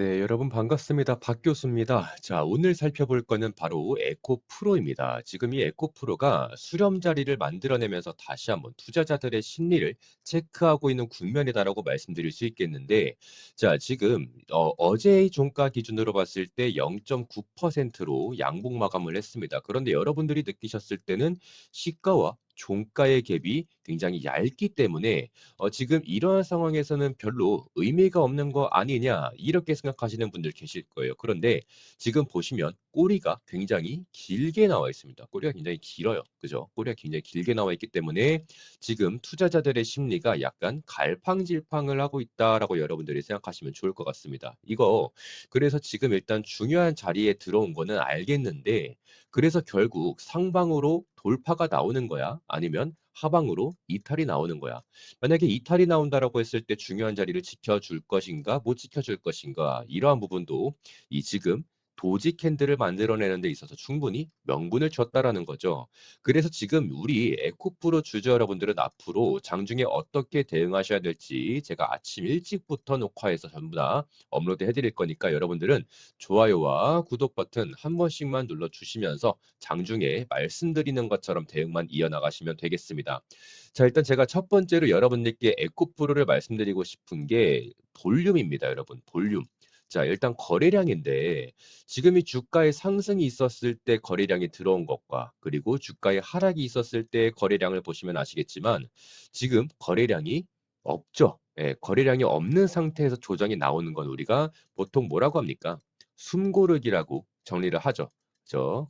네, 여러분 반갑습니다. 박 교수입니다. 자, 오늘 살펴볼 거는 바로 에코 프로입니다. 지금 이 에코 프로가 수렴 자리를 만들어내면서 다시 한번 투자자들의 심리를 체크하고 있는 국면이다라고 말씀드릴 수 있겠는데, 자, 지금 어, 어제의 종가 기준으로 봤을 때 0.9%로 양봉 마감을 했습니다. 그런데 여러분들이 느끼셨을 때는 시가와 종가의 갭이 굉장히 얇기 때문에 어 지금 이러한 상황에서는 별로 의미가 없는 거 아니냐 이렇게 생각하시는 분들 계실 거예요. 그런데 지금 보시면 꼬리가 굉장히 길게 나와 있습니다. 꼬리가 굉장히 길어요. 그죠? 꼬리가 굉장히 길게 나와 있기 때문에 지금 투자자들의 심리가 약간 갈팡질팡을 하고 있다라고 여러분들이 생각하시면 좋을 것 같습니다. 이거 그래서 지금 일단 중요한 자리에 들어온 거는 알겠는데 그래서 결국 상방으로 돌파가 나오는 거야? 아니면 하방으로 이탈이 나오는 거야? 만약에 이탈이 나온다라고 했을 때 중요한 자리를 지켜줄 것인가, 못 지켜줄 것인가, 이러한 부분도 이 지금 도지 캔들을 만들어내는 데 있어서 충분히 명분을 줬다라는 거죠. 그래서 지금 우리 에코프로 주주 여러분들은 앞으로 장중에 어떻게 대응하셔야 될지 제가 아침 일찍부터 녹화해서 전부 다 업로드 해드릴 거니까 여러분들은 좋아요와 구독 버튼 한 번씩만 눌러주시면서 장중에 말씀드리는 것처럼 대응만 이어나가시면 되겠습니다. 자, 일단 제가 첫 번째로 여러분들께 에코프로를 말씀드리고 싶은 게 볼륨입니다, 여러분. 볼륨. 자, 일단 거래량인데 지금 이 주가의 상승이 있었을 때 거래량이 들어온 것과 그리고 주가의 하락이 있었을 때 거래량을 보시면 아시겠지만 지금 거래량이 없죠. 예, 거래량이 없는 상태에서 조정이 나오는 건 우리가 보통 뭐라고 합니까? 숨고르기라고 정리를 하죠.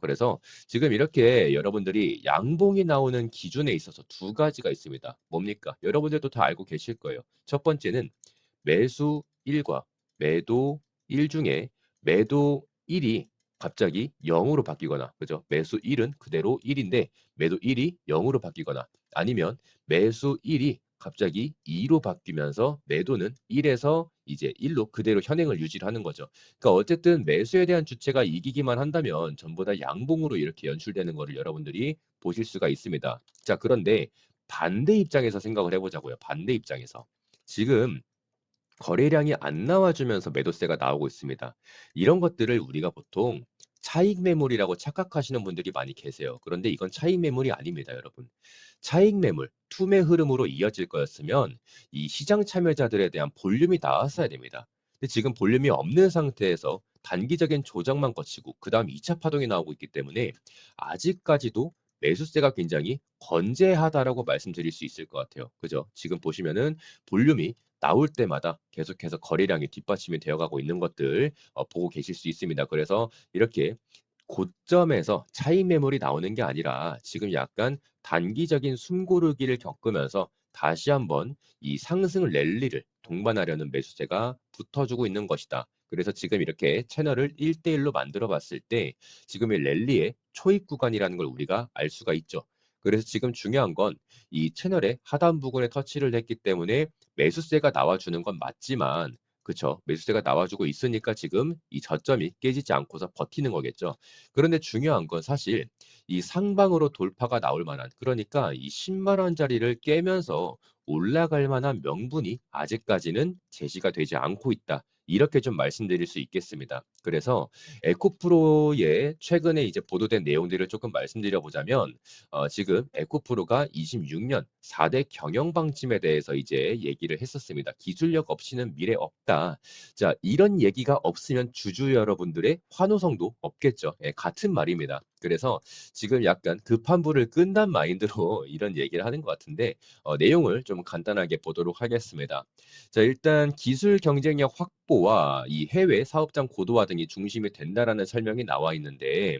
그래서 지금 이렇게 여러분들이 양봉이 나오는 기준에 있어서 두 가지가 있습니다. 뭡니까? 여러분들도 다 알고 계실 거예요. 첫 번째는 매수 1과 매도 1 중에 매도 1이 갑자기 0으로 바뀌거나 그죠? 매수 1은 그대로 1인데 매도 1이 0으로 바뀌거나 아니면 매수 1이 갑자기 2로 바뀌면서 매도는 1에서 이제 1로 그대로 현행을 유지를 하는 거죠. 그러니까 어쨌든 매수에 대한 주체가 이기기만 한다면 전부 다 양봉으로 이렇게 연출되는 거를 여러분들이 보실 수가 있습니다. 자, 그런데 반대 입장에서 생각을 해 보자고요. 반대 입장에서. 지금 거래량이 안 나와주면서 매도세가 나오고 있습니다. 이런 것들을 우리가 보통 차익 매물이라고 착각하시는 분들이 많이 계세요. 그런데 이건 차익 매물이 아닙니다, 여러분. 차익 매물, 투매 흐름으로 이어질 거였으면 이 시장 참여자들에 대한 볼륨이 나왔어야 됩니다. 근데 지금 볼륨이 없는 상태에서 단기적인 조정만 거치고 그다음 2차 파동이 나오고 있기 때문에 아직까지도 매수세가 굉장히 건재하다라고 말씀드릴 수 있을 것 같아요. 그죠? 지금 보시면은 볼륨이 나올 때마다 계속해서 거래량이 뒷받침이 되어가고 있는 것들 어, 보고 계실 수 있습니다. 그래서 이렇게 고점에서 차익 매물이 나오는 게 아니라 지금 약간 단기적인 숨고르기를 겪으면서 다시 한번 이 상승 랠리를 동반하려는 매수세가 붙어주고 있는 것이다. 그래서 지금 이렇게 채널을 1대1로 만들어 봤을 때 지금 이 랠리의 초입 구간이라는 걸 우리가 알 수가 있죠. 그래서 지금 중요한 건 이 채널의 하단 부분에 터치를 했기 때문에 매수세가 나와주는 건 맞지만 그쵸. 매수세가 나와주고 있으니까 지금 이 저점이 깨지지 않고서 버티는 거겠죠. 그런데 중요한 건 사실 이 상방으로 돌파가 나올 만한 그러니까 이 10만 원짜리를 깨면서 올라갈 만한 명분이 아직까지는 제시가 되지 않고 있다. 이렇게 좀 말씀드릴 수 있겠습니다. 그래서 에코프로의 최근에 이제 보도된 내용들을 조금 말씀드려 보자면 어 지금 에코프로가 26년 4대 경영 방침에 대해서 이제 얘기를 했었습니다. "기술력 없이는 미래 없다." 자 이런 얘기가 없으면 주주 여러분들의 환호성도 없겠죠. 예 같은 말입니다. 그래서 지금 약간 급한 불을 끈단 마인드로 이런 얘기를 하는 것 같은데 어 내용을 좀 간단하게 보도록 하겠습니다. 자 일단 "기술 경쟁력 확보와 이 해외 사업장 고도화 등이 중심이 된다."라는 설명이 나와 있는데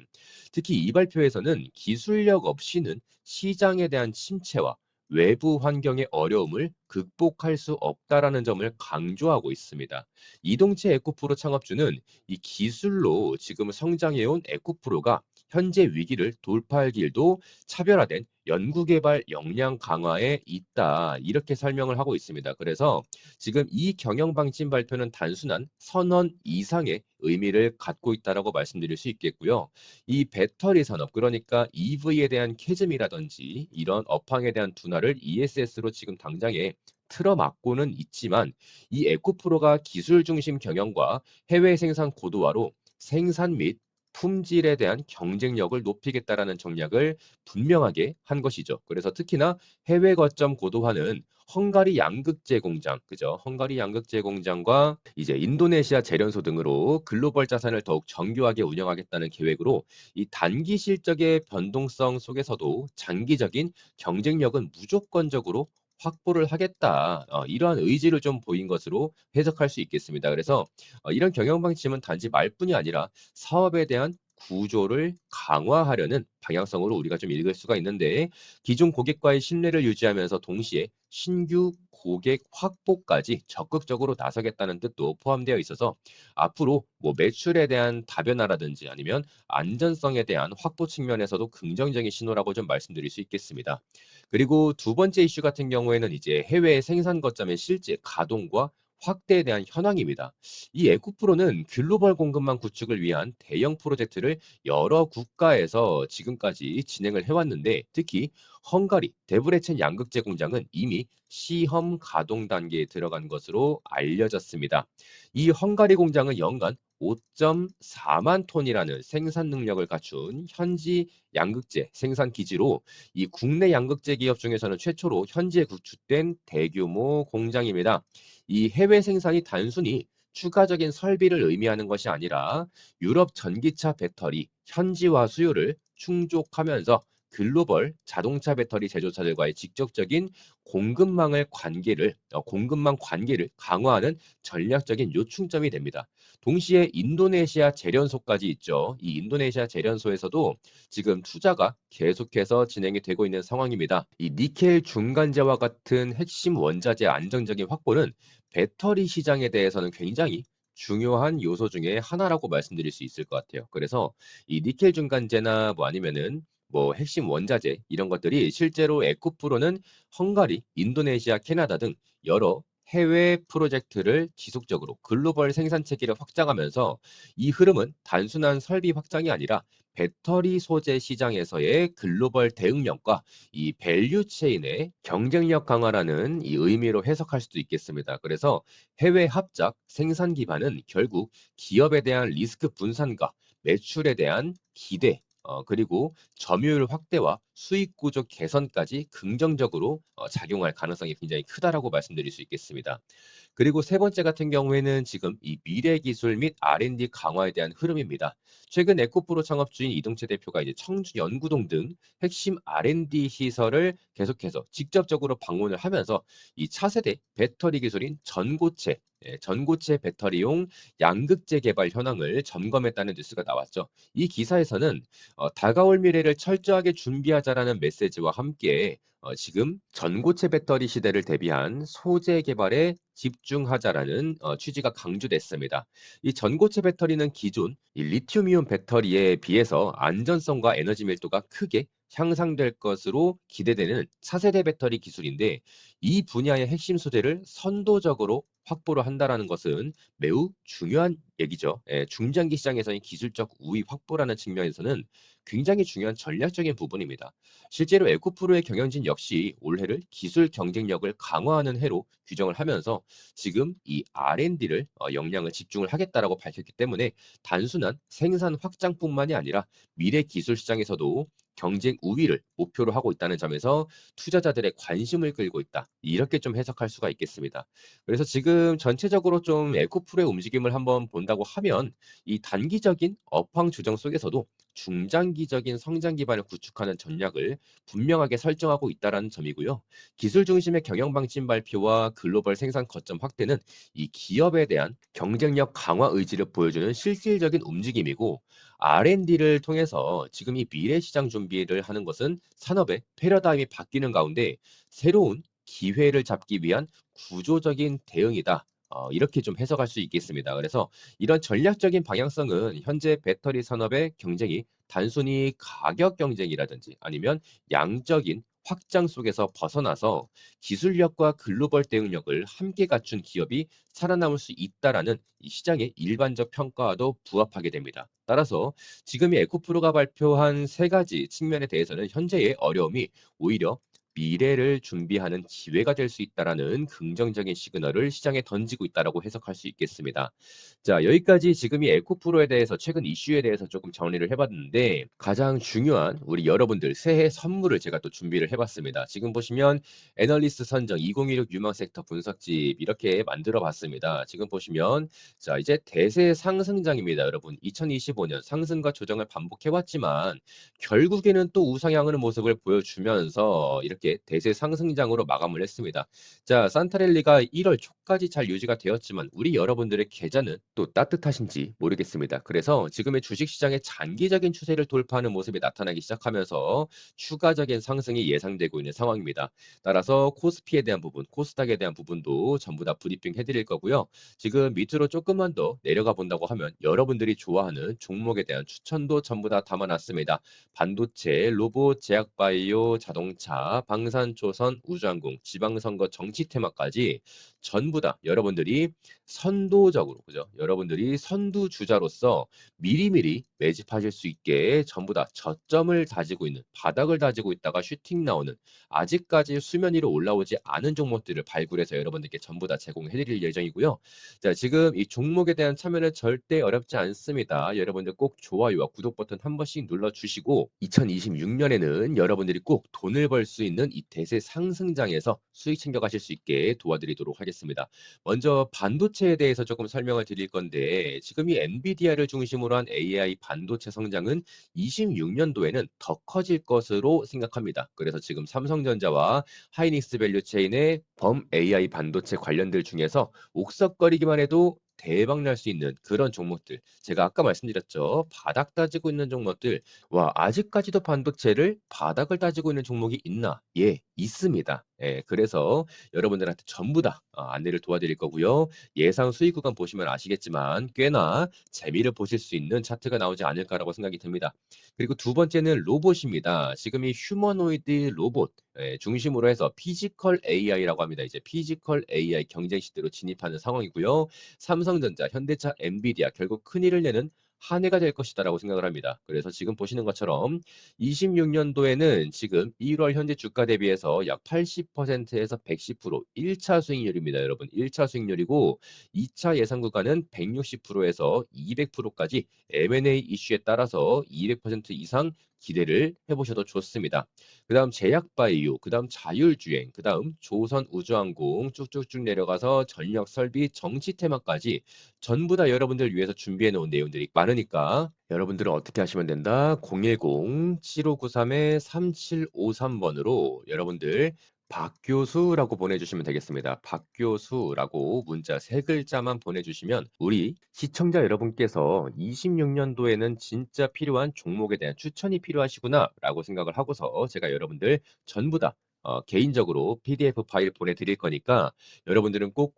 특히 이 발표에서는 "기술력 없이는 시장에 대한 침체와 외부 환경의 어려움을 극복할 수 없다."라는 점을 강조하고 있습니다. 이동체 에코프로 창업주는 이 기술로 지금 성장해 온 에코프로가 현재 위기를 돌파할 길도 차별화된 연구개발 역량 강화에 있다. 이렇게 설명을 하고 있습니다. 그래서 지금 이 경영 방침 발표는 단순한 선언 이상의 의미를 갖고 있다라고 말씀드릴 수 있겠고요. 이 배터리 산업 그러니까 EV에 대한 캐즘이라든지 이런 업황에 대한 둔화를 ESS로 지금 당장에 틀어막고는 있지만 이 에코프로가 기술 중심 경영과 해외 생산 고도화로 생산 및 품질에 대한 경쟁력을 높이겠다라는 전략을 분명하게 한 것이죠. 그래서 특히나 해외 거점 고도화는 헝가리 양극재 공장, 그죠? 헝가리 양극재 공장과 이제 인도네시아 재련소 등으로 글로벌 자산을 더욱 정교하게 운영하겠다는 계획으로 이 단기 실적의 변동성 속에서도 장기적인 경쟁력은 무조건적으로 확보를 하겠다. 어, 이러한 의지를 좀 보인 것으로 해석할 수 있겠습니다. 그래서 어, 이런 경영 방침은 단지 말뿐이 아니라 사업에 대한 구조를 강화하려는 방향성으로 우리가 좀 읽을 수가 있는데 기존 고객과의 신뢰를 유지하면서 동시에 신규 고객 확보까지 적극적으로 나서겠다는 뜻도 포함되어 있어서 앞으로 뭐 매출에 대한 다변화라든지 아니면 안전성에 대한 확보 측면에서도 긍정적인 신호라고 좀 말씀드릴 수 있겠습니다. 그리고 두 번째 이슈 같은 경우에는 이제 해외 생산 거점의 실제 가동과 확대에 대한 현황입니다. 이 에코프로는 글로벌 공급망 구축을 위한 대형 프로젝트를 여러 국가에서 지금까지 진행을 해왔는데 특히 헝가리 데브레첸 양극재 공장은 이미 시험 가동 단계에 들어간 것으로 알려졌습니다. 이 헝가리 공장은 연간 5.4만 톤이라는 생산 능력을 갖춘 현지 양극재 생산 기지로 이 국내 양극재 기업 중에서는 최초로 현지에 구축된 대규모 공장입니다. 이 해외 생산이 단순히 추가적인 설비를 의미하는 것이 아니라 유럽 전기차 배터리 현지화 수요를 충족하면서 글로벌 자동차 배터리 제조사들과의 직접적인 공급망을 관계를 어, 공급망 관계를 강화하는 전략적인 요충점이 됩니다. 동시에 인도네시아 재련소까지 있죠. 이 인도네시아 재련소에서도 지금 투자가 계속해서 진행이 되고 있는 상황입니다. 이 니켈 중간재와 같은 핵심 원자재 안정적인 확보는 배터리 시장에 대해서는 굉장히 중요한 요소 중에 하나라고 말씀드릴 수 있을 것 같아요. 그래서 이 니켈 중간재나 뭐 아니면은 뭐 핵심 원자재 이런 것들이 실제로 에코프로는 헝가리, 인도네시아, 캐나다 등 여러 해외 프로젝트를 지속적으로 글로벌 생산 체계를 확장하면서 이 흐름은 단순한 설비 확장이 아니라 배터리 소재 시장에서의 글로벌 대응력과 이 밸류 체인의 경쟁력 강화라는 이 의미로 해석할 수도 있겠습니다. 그래서 해외 합작 생산 기반은 결국 기업에 대한 리스크 분산과 매출에 대한 기대 어, 그리고 점유율 확대와 수익 구조 개선까지 긍정적으로 어, 작용할 가능성이 굉장히 크다라고 말씀드릴 수 있겠습니다. 그리고 세 번째 같은 경우에는 지금 이 미래 기술 및 R&D 강화에 대한 흐름입니다. 최근 에코프로 창업주인 이동채 대표가 이제 청주 연구동 등 핵심 R&D 시설을 계속해서 직접적으로 방문을 하면서 이 차세대 배터리 기술인 전고체 예, 전고체 배터리용 양극재 개발 현황을 점검했다는 뉴스가 나왔죠. 이 기사에서는 어, 다가올 미래를 철저하게 준비하자 라는 메시지와 함께 어, 지금 전고체 배터리 시대를 대비한 소재 개발에 집중하자라는 어, 취지가 강조됐습니다. 이 전고체 배터리는 기존 이 리튬이온 배터리에 비해서 안전성과 에너지 밀도가 크게 향상될 것으로 기대되는 차세대 배터리 기술인데 이 분야의 핵심 소재를 선도적으로 확보를 한다라는 것은 매우 중요한 얘기죠. 예, 중장기 시장에서의 기술적 우위 확보라는 측면에서는 굉장히 중요한 전략적인 부분입니다. 실제로 에코프로의 경영진 역시 올해를 기술 경쟁력을 강화하는 해로 규정을 하면서 지금 이 R&D를 어, 역량을 집중을 하겠다라고 밝혔기 때문에 단순한 생산 확장뿐만이 아니라 미래 기술 시장에서도 경쟁 우위를 목표로 하고 있다는 점에서 투자자들의 관심을 끌고 있다. 이렇게 좀 해석할 수가 있겠습니다. 그래서 지금 전체적으로 좀 에코프로의 움직임을 한번 본다고 하면 이 단기적인 업황 조정 속에서도 중장기적인 성장 기반을 구축하는 전략을 분명하게 설정하고 있다는 점이고요. 기술 중심의 경영 방침 발표와 글로벌 생산 거점 확대는 이 기업에 대한 경쟁력 강화 의지를 보여주는 실질적인 움직임이고 R&D를 통해서 지금 이 미래 시장 준비를 하는 것은 산업의 패러다임이 바뀌는 가운데 새로운 기회를 잡기 위한 구조적인 대응이다. 어, 이렇게 좀 해석할 수 있겠습니다. 그래서 이런 전략적인 방향성은 현재 배터리 산업의 경쟁이 단순히 가격 경쟁이라든지 아니면 양적인 확장 속에서 벗어나서 기술력과 글로벌 대응력을 함께 갖춘 기업이 살아남을 수 있다라는 이 시장의 일반적 평가와도 부합하게 됩니다. 따라서 지금 이 에코프로가 발표한 세 가지 측면에 대해서는 현재의 어려움이 오히려 미래를 준비하는 기회가 될 수 있다라는 긍정적인 시그널을 시장에 던지고 있다라고 해석할 수 있겠습니다. 자, 여기까지 지금 이 에코프로에 대해서 최근 이슈에 대해서 조금 정리를 해 봤는데 가장 중요한 우리 여러분들 새해 선물을 제가 또 준비를 해 봤습니다. 지금 보시면 애널리스트 선정 2016 유망 섹터 분석집 이렇게 만들어 봤습니다. 지금 보시면 자, 이제 대세 상승장입니다, 여러분. 2025년 상승과 조정을 반복해 왔지만 결국에는 또 우상향하는 모습을 보여주면서 이렇게 대세 상승장으로 마감을 했습니다. 자, 산타랠리가 1월 초까지 잘 유지가 되었지만 우리 여러분들의 계좌는 또 따뜻하신지 모르겠습니다. 그래서 지금의 주식시장의 장기적인 추세를 돌파하는 모습이 나타나기 시작하면서 추가적인 상승이 예상되고 있는 상황입니다. 따라서 코스피에 대한 부분, 코스닥에 대한 부분도 전부 다 브리핑 해드릴 거고요. 지금 밑으로 조금만 더 내려가 본다고 하면 여러분들이 좋아하는 종목에 대한 추천도 전부 다 담아놨습니다. 반도체, 로봇, 제약바이오, 자동차, 방산조선, 우주항공, 지방선거 정치 테마까지 전부 다 여러분들이 선도적으로 그죠? 여러분들이 선두 주자로서 미리미리 매집하실 수 있게 전부 다 저점을 다지고 있는 바닥을 다지고 있다가 슈팅 나오는 아직까지 수면 위로 올라오지 않은 종목들을 발굴해서 여러분들께 전부 다 제공해 드릴 예정이고요. 자, 지금 이 종목에 대한 참여는 절대 어렵지 않습니다. 여러분들 꼭 좋아요와 구독 버튼 한 번씩 눌러 주시고 2026년에는 여러분들이 꼭 돈을 벌 수 있는 이 대세 상승장에서 수익 챙겨 가실 수 있게 도와드리도록 하겠습니다. 먼저 반도체에 대해서 조금 설명을 드릴 건데 지금 이 엔비디아를 중심으로 한 AI 반도체 성장은 26년도에는 더 커질 것으로 생각합니다. 그래서 지금 삼성전자와 하이닉스 밸류체인의 범 AI 반도체 관련들 중에서 옥석거리기만 해도 대박 날 수 있는 그런 종목들. 제가 아까 말씀드렸죠. 바닥 따지고 있는 종목들. 와, 아직까지도 반도체를 바닥을 따지고 있는 종목이 있나? 예, 있습니다. 예, 그래서 여러분들한테 전부 다 어, 안내를 도와드릴 거고요. 예상 수익 구간 보시면 아시겠지만 꽤나 재미를 보실 수 있는 차트가 나오지 않을까라고 생각이 듭니다. 그리고 두 번째는 로봇입니다. 지금 이 휴머노이드 로봇 예, 중심으로 해서 피지컬 AI라고 합니다. 이제 피지컬 AI 경쟁 시대로 진입하는 상황이고요. 삼성전자, 현대차, 엔비디아 결국 큰 일을 내는 한 해가 될 것이다라고 생각을 합니다. 그래서 지금 보시는 것처럼 26년도에는 지금 1월 현재 주가 대비해서 약 80%에서 110% 1차 수익률입니다, 여러분. 1차 수익률이고 2차 예상 구간은 160%에서 200%까지 M&A 이슈에 따라서 200% 이상 기대를 해보셔도 좋습니다. 그 다음 제약바이오, 그 다음 자율주행, 그 다음 조선우주항공 쭉쭉쭉 내려가서 전력설비, 정치 테마까지 전부 다 여러분들 위해서 준비해 놓은 내용들이 많으니까 여러분들은 어떻게 하시면 된다? 010-7593-3753번으로 여러분들 박교수라고 보내주시면 되겠습니다. 박교수라고 문자 세 글자만 보내주시면 우리 시청자 여러분께서 26년도에는 진짜 필요한 종목에 대한 추천이 필요하시구나라고 생각을 하고서 제가 여러분들 전부 다 어, 개인적으로 PDF 파일 보내드릴 거니까 여러분들은 꼭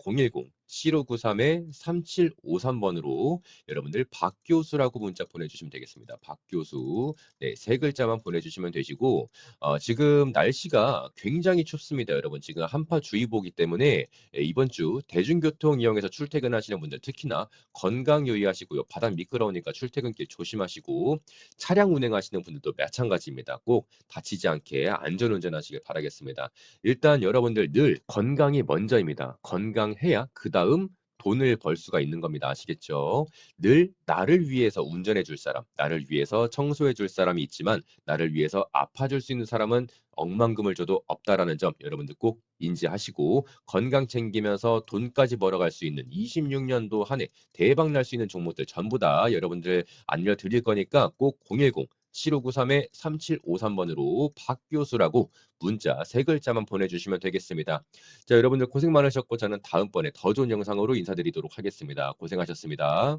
010-7593-3753번으로 여러분들 박 교수라고 문자 보내주시면 되겠습니다. 박 교수 네, 세 글자만 보내주시면 되시고 어, 지금 날씨가 굉장히 춥습니다. 여러분 지금 한파주의보기 때문에 예, 이번 주 대중교통 이용해서 출퇴근하시는 분들 특히나 건강 유의하시고요. 바닥 미끄러우니까 출퇴근길 조심하시고 차량 운행하시는 분들도 마찬가지입니다. 꼭 다치지 않게 안전운전하시길 바라겠습니다. 일단 여러분들 늘 건강이 먼저입니다. 건강해야 그 다음 돈을 벌 수가 있는 겁니다. 아시겠죠? 늘 나를 위해서 운전해 줄 사람, 나를 위해서 청소해 줄 사람이 있지만 나를 위해서 아파 줄 수 있는 사람은 억만금을 줘도 없다라는 점 여러분들 꼭 인지하시고 건강 챙기면서 돈까지 벌어갈 수 있는 26년도 한 해 대박 날 수 있는 종목들 전부 다 여러분들 알려드릴 거니까 꼭 010 7593-3753번으로 박 교수라고 문자 세 글자만 보내주시면 되겠습니다. 자, 여러분들 고생 많으셨고 저는 다음번에 더 좋은 영상으로 인사드리도록 하겠습니다. 고생하셨습니다.